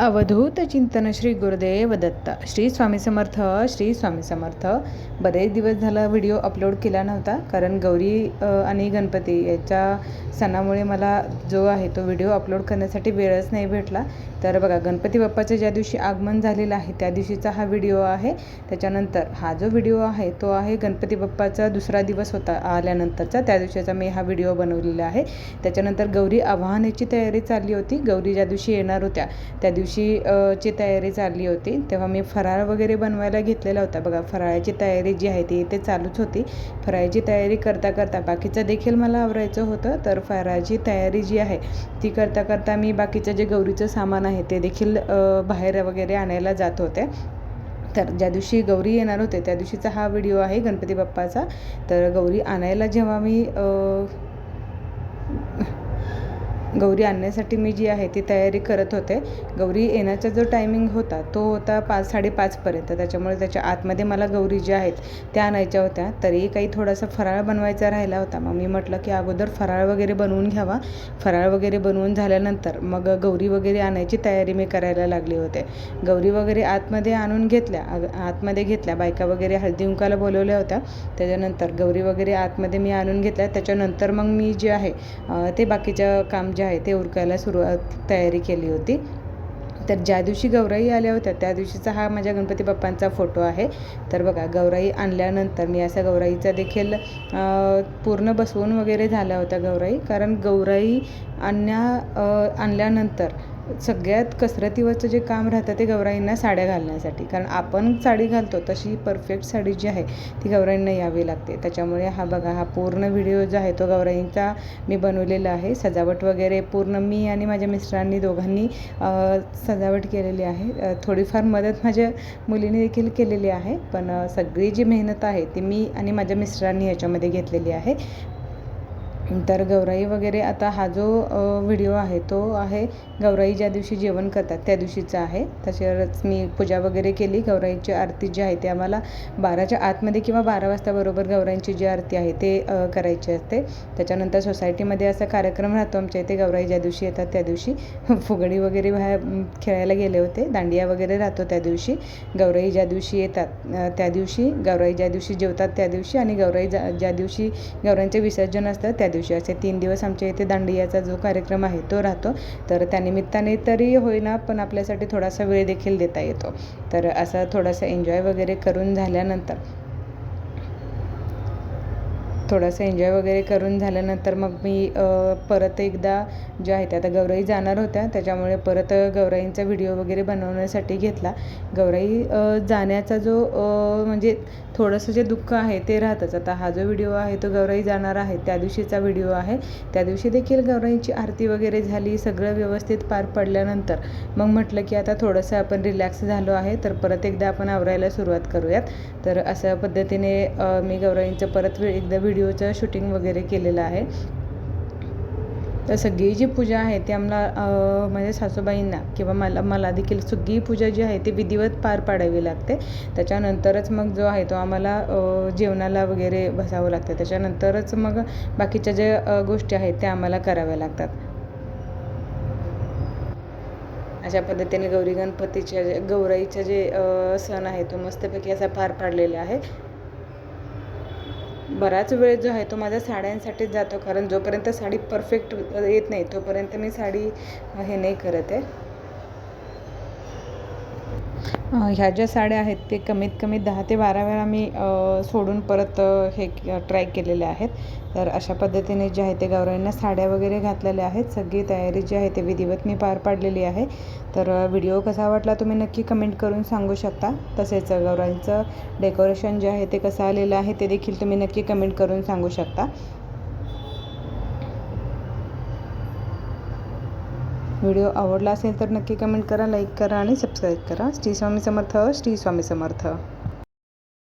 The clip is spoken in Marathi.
अवधूत चिंतन श्री गुरुदेव दत्त. श्री स्वामी समर्थ श्री स्वामी समर्थ. बरेच दिवस झाला व्हिडिओ अपलोड केला नव्हता कारण गौरी आणि गणपती याच्या सणामुळे मला जो आहे तो व्हिडिओ अपलोड करण्यासाठी वेळच नाही भेटला. तर बघा गणपती बाप्पाचं ज्या दिवशी आगमन झालेलं आहे त्या दिवशीचा हा व्हिडिओ आहे. त्याच्यानंतर हा जो व्हिडिओ आहे तो आहे गणपती बाप्पाचा दुसरा दिवस होता आल्यानंतरचा. त्या दिवशीचा मी हा व्हिडिओ बनवलेला आहे. त्याच्यानंतर गौरी आवाहनाची तयारी चालली होती. गौरी ज्या दिवशी येणार होत्या त्या दिवशी अ, ची तयारी चालली होती. तेव्हा मी फराळ वगैरे बनवायला घेतलेला होता. बघा फराळाची तयारी जी आहे ती इथे चालूच होती. फराळाची तयारी करता करता बाकीचं देखील मला आवरायचं होतं. तर फराळाची तयारी जी आहे ती करता करता मी बाकीचं जे गौरीचं सामान आहे ते देखील बाहेर वगैरे आणायला जात होते. तर ज्या दिवशी गौरी येणार होते त्या दिवशीचा हा व्हिडिओ आहे गणपती बाप्पाचा. तर गौरी आणायला जेव्हा मी गौरी आणण्यासाठी मी जी आहे ती तयारी करत होते. गौरी येण्याचा जो टायमिंग होता तो होता पाच साडेपाचपर्यंत त्याच्यामुळे त्याच्या आतमध्ये मला गौरी ज्या आहेत त्या आणायच्या होत्या. तरी काही थोडासा फराळ बनवायचा राहिला होता. मग मी म्हटलं की अगोदर फराळ वगैरे बनवून घ्यावा. फराळ वगैरे बनवून झाल्यानंतर मग गौरी वगैरे आणायची तयारी मी करायला लागली होते. गौरी वगैरे आतमध्ये आणून घेतल्या आतमध्ये घेतल्या. बायका वगैरे हळदी उंकाला बोलवल्या होत्या. त्याच्यानंतर गौरी वगैरे आतमध्ये मी आणून घेतल्या. त्याच्यानंतर मग मी जे आहे ते बाकीचं काम जे आहे ते उरकायला सुरुवात तयारी केली होती. तर ज्या दिवशी गौराई आल्या होत्या त्या दिवशीचा हा माझ्या गणपती बाप्पांचा फोटो आहे. तर बघा गौराई आणल्यानंतर मी असा गौराईचा देखील पूर्ण बसवून वगैरे झाल्या होत्या गौराई. कारण गौराई आणण्या आणल्यानंतर सगळ्यात कसरतीवरचं जे काम राहतं ते गौराईंना साड्या घालण्यासाठी. कारण आपण साडी घालतो तशी परफेक्ट साडी जी आहे ती गौराईंना यावी लागते. त्याच्यामुळे हा बघा हा पूर्ण व्हिडिओ जो आहे तो गौराईंचा मी बनवलेला आहे. सजावट वगैरे पूर्ण मी आणि माझ्या मिस्टरांनी दोघांनी सजावट केलेली आहे. थोडीफार मदत माझ्या मुलीने देखील केलेली आहे. पण सगळी जी मेहनत आहे ती मी आणि माझ्या मिस्टरांनी याच्यामध्ये घेतलेली आहे. तर गौराई वगैरे आता हा जो व्हिडिओ आहे तो आहे गौराई ज्या दिवशी जेवण करतात त्या दिवशीचा आहे. त्याच्यावरच मी पूजा वगैरे केली गौराईची आरती जी आहे ते आम्हाला बाराच्या आतमध्ये किंवा बारा वाजता बरोबर गौराईंची जी आरती आहे ते करायची असते. त्याच्यानंतर सोसायटीमध्ये असा कार्यक्रम राहतो आमच्या इथे गौराई ज्या दिवशी येतात त्या दिवशी. फुगडी वगैरे बाहेर खेळायला गेले होते दांडिया वगैरे राहतो त्या दिवशी. गौराई ज्या दिवशी येतात त्या दिवशी गौराई ज्या दिवशी जेवतात त्या दिवशी आणि गौराई ज्या ज्या दिवशी गौरांचे विसर्जन असतं त्या दिवशी असे तीन दिवस आमच्या इथे दांडियाचा जो कार्यक्रम आहे तो राहतो. तर त्यानिमित्ताने तरी होईना पण आपल्यासाठी थोडासा वेळ देखील देता येतो. तर असा थोडासा एन्जॉय वगैरे करून झाल्यानंतर थोडंसं एन्जॉय वगैरे करून झाल्यानंतर मग मी परत एकदा जे आहेत आता गौराई जाणार होत्या. त्याच्यामुळे परत गौराईंचा व्हिडिओ वगैरे बनवण्यासाठी घेतला. गौराई जाण्याचा जो म्हणजे थोडंसं जे दुःख आहे ते राहतच. आता हा जो व्हिडिओ आहे तो गौराई जाणार आहे. त्या दिवशीचा व्हिडिओ आहे. त्या दिवशी देखील गौराईंची आरती वगैरे झाली. सगळं व्यवस्थित पार पडल्यानंतर मग म्हटलं की आता थोडंसं आपण रिलॅक्स झालो आहे. तर परत एकदा आपण आवरायला सुरुवात करूयात. तर अशा पद्धतीने मी गौराईंचं परत एकदा एकदा व्हिडिओचं शूटिंग वगैरे केलेलं आहे. तर सगळी जी पूजा आहे ती आम्हाला म्हणजे माझ्या सासूबाईंना किंवा मला मला देखील सगळी पूजा जी आहे ती विधिवत पार पाडावी लागते. त्याच्यानंतरच मग जो आहे तो आम्हाला जेवणाला वगैरे बसावं लागतं. त्याच्यानंतरच मग बाकीच्या ज्या गोष्टी आहेत त्या आम्हाला कराव्या लागतात. अशा पद्धतीने गौरी गणपतीच्या जे गौराईचा जे सण आहे तो मस्तपैकी असा पार पाडलेला आहे. बराच वेळ जो आहे तो माझ्या साड्यांसाठीच जातो कारण जोपर्यंत साडी परफेक्ट येत नाही तोपर्यंत मी साडी हे नाही करत आहे. ह्या ज्या साड्या आहेत ते कमीत कमी दहा ते बारा वेळा मी सोडून परत हे ट्राय केलेले आहेत. तर अशा पद्धतीने जे आहे ते गौराईंना साड्या वगैरे घातलेल्या आहेत. सगळी तयारी जी आहे ते विधिवत मी पार पाडलेली आहे. तर व्हिडिओ कसा वाटला तुम्ही नक्की कमेंट करून सांगू शकता. तसेच गौराईंचं डेकोरेशन जे आहे ते कसं आलेलं आहे ते देखील तुम्ही नक्की कमेंट करून सांगू शकता. व्हिडिओ आवडला असेल तर नक्की कमेंट करा लाईक करा आणि सबस्क्राईब करा. श्री स्वामी समर्थ श्री स्वामी समर्थ.